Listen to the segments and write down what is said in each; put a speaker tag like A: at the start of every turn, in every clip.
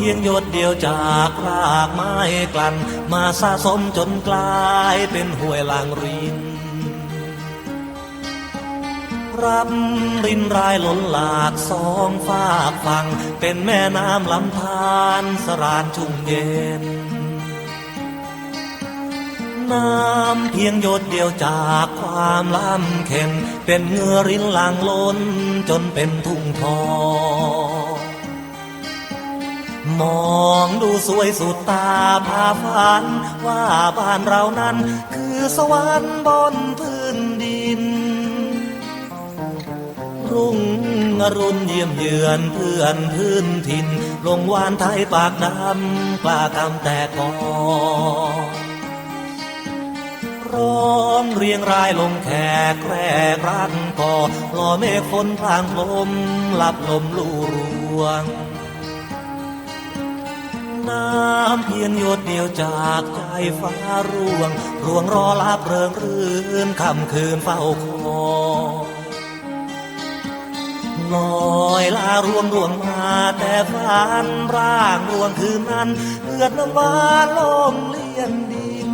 A: พียงหยดเดียวจากรากไม้กลั่น มาสะสมจนกลายเป็นห้วยลางรินรับรินรายหล้นหลากสองฝากฝั่งเป็นแม่น้ำลำธารสรานชุ่มเย็น น้ำเพียงหยดเดียวจากความล้ำเข็นเป็นเงือรินหลังล้นจนเป็นทุ่งทอง มองดูสวยสุดตาพาฝัน ว่าบ้านเรานั้น คือสวรรค์บนพื้นดิน รุ่งอรุณเยี่ยมเยือนเพื่อนพื้นถิ่น ลงวานไทยปากน้ำกล้ากำแต่กอร้องเรียงรายลงแขกแกรกรันก่อหล่อเมฆฝนพลางลมหลับลมลู่รวง น้ำเพียงหยดเดียวจากใจฟ้าร่วง ร่วงรอรับเริงรื่นคำคืนเฝ้าคอยลอยลาร่วงร่วงมาแต่ฝันร่างร่วงคืนนั้นเลือดน้ำวาลมเลียนดิน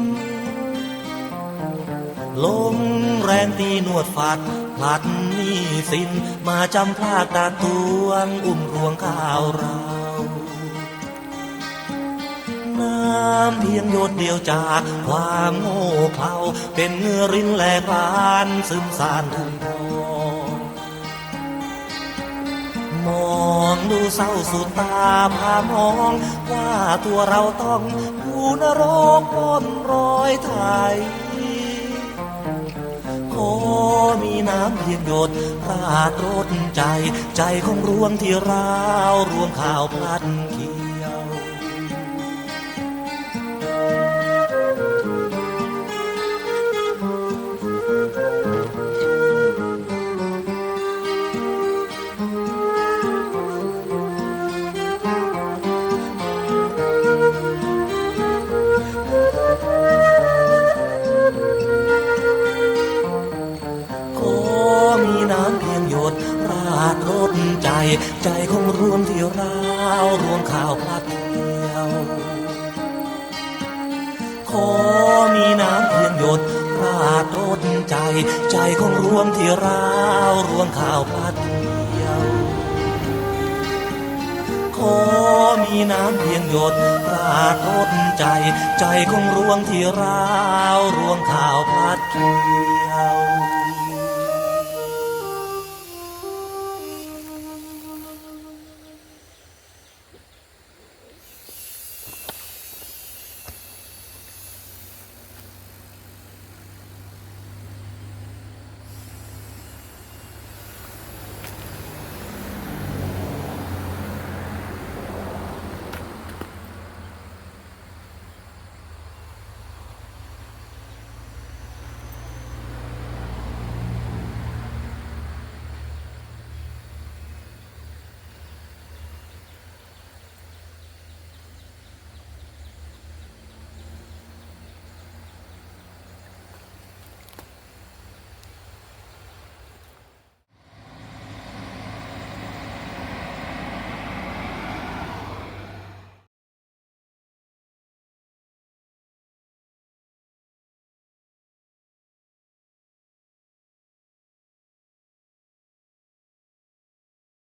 A: ลมแรงตีนวดฝัดพลัดนี่สินมาจำพลากตาตวง อุ้มรวงข้าวเราำเพียงหยดเดียวจากความโง่เขลาเป็นเงือรินแหลกลานซึมสานทุ่งทองมองดูเศร้าสุดตาพามอง ว่าตัวเราต้องอยู่นรกบนรอยไทยขอมีน้ำเพียงหยดราดรดใจ ใจของรวงที่ร้าวรวงข้าวพลัดขี ใจใจของรวมที่ร้าวรวงข้าวพลัดเดียว ขอมีน้ำเพียงหยดราดรดใจ ใจของรวมที่ร้าวรวงข้าวพลัดเดียว ขอมีน้ำเพียงหยดราดรดใจ ใจของรวงที่ร้าวรวงข้าวพลัดเดียว